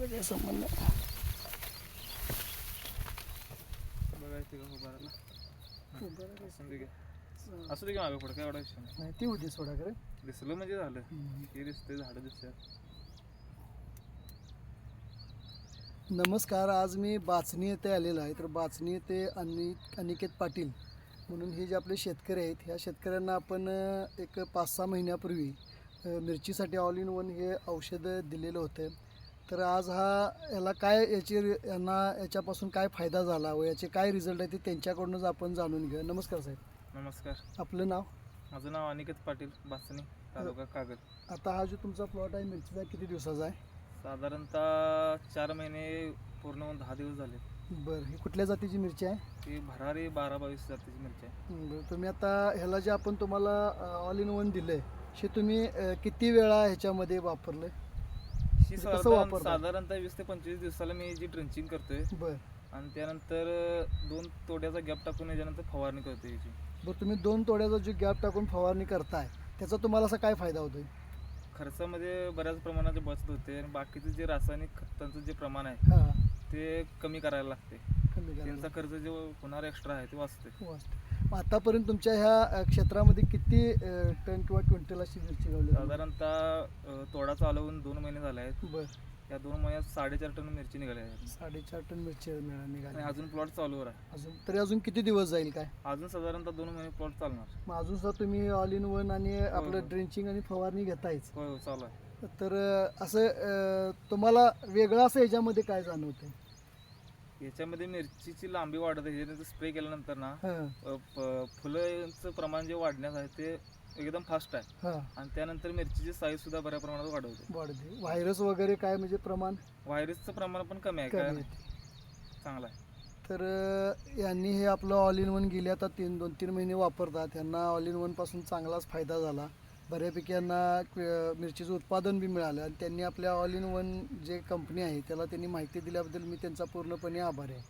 काही संबंध असू दे की. मागे पुढे काय एवढा विषय नाही नाही ती होती सोडा खरं दिसलं म्हणजे झालं. हम्म. हे दिसतंय झाडं दिसतात. नमस्कार आज मी बाचणी येथे आलेलो आहे. तर बाचणी येथे अनि अनिकेत पाटील म्हणून हे जे आपले शेतकरी आहेत ह्या शेतकऱ्यांना आपण अ, एक पाच सहा महिन्यापूर्वी अ, मिरचीसाठी ऑल इन वन हे औषधं दिलेलं होतं. तर आज हा याला काय याची यांना याच्यापासून काय फायदा झाला व याचे काय रिझल्ट आहे ते त्यांच्याकडूनच आपण जाणून घेऊ नमस्कार साहेब. नमस्कार. आपलं नाव? माझं नाव अनिकेत पाटील बासनी तालुका कागद. आता हा जो तुमचा प्लॉट आहे मिरचीचा किती दिवसाचा आहे? साधारणतः चार महिने पूर्ण होऊन दहा दिवस झाले. बरं ही कुठल्या जातीची मिरची आहे? ती भरारी बारा बावीस जातीची मिरची आहे. बरं तुम्ही आता ह्याला जे आपण तुम्हाला ऑल इन वन दिलंय हे तुम्ही अ, किती वेळा ह्याच्यामध्ये वापरलं कसं साधारण वापरता? साधारणतः वीस ते पंचवीस दिवसाला मी जी ड्रिंचिंग करतोय बरं. आणि त्यानंतर अं, दोन तोड्याचा गॅप टाकून याच्यानंतर फवारणी करतोय याची. बरं तुम्ही दोन तोड्याचा जो गॅप टाकून फवारणी करताय त्याचा तुम्हाला असा काय फायदा होतोय? खर्चामध्ये बऱ्याच प्रमाणात बचत होते आणि बाकीचे जे रासायनिक खतांचं जे प्रमाण आहे हां. ते कमी करायला लागते. कमी त्यांचा खर्च जे होणार एक्स्ट्रा आहे ते वाचते वाचतं. मग आतापर्यंत तुमच्या ह्या क्षेत्रामध्ये किती अ, टन किंवा क्विंटल अशी मिरची गावली साधारणतः अं, तोडा चालू होऊन दोन महिने झाले आहेत. बरं. या दोन महिन्यात साडेचार टन मिरची निघाली आहे साडेचार टन मिरची मिळा- आणि निघाली अजून प्लॉट चालूवर आहे. अजून तरी अजून किती दिवस जाईल काय? अजून साधारणतः दोन महिने प्लॉट चालणार. मग अजून सुद्धा तुम्ही ऑल इन वन आणि आपलं हो. ड्रिंचिंग आणि फवारणी घेतायच. होय हो चालू आहे. तर अ, असं अ, तुम्हाला वेगळं असं ह्याच्यामध्ये काय जाणवतंय? याच्यामध्ये मिरचीची लांबी वाढत आहे. स्प्रे केल्यानंतर ना अ, प- फुलांचं प्रमाण जे वाढण्यात आहे ते एकदम फास्ट आहे. हां. आणि त्यानंतर मिरचीची साईज सुद्धा बऱ्या प्रमाणात वाढवते. वाढते. व्हायरस वगैरे काय म्हणजे प्रमाण? व्हायरसचं प्रमाण पण कमी आहे कमी काय येते चांगला आहे. तर अ, यांनी हे आपलं ऑल इन वन गेले आता तीन दोन तीन महिने वापरतात. यांना ऑल इन वनपासून चांगलाच फायदा झाला. बऱ्यापैकी यांना मिरचीचं उत्पादन बी मिळालं आणि त्यांनी आपल्या ऑल इन वन जे कंपनी आहे त्याला त्यांनी माहिती दिल्याबद्दल मी त्यांचा पूर्णपणे आभार आहे.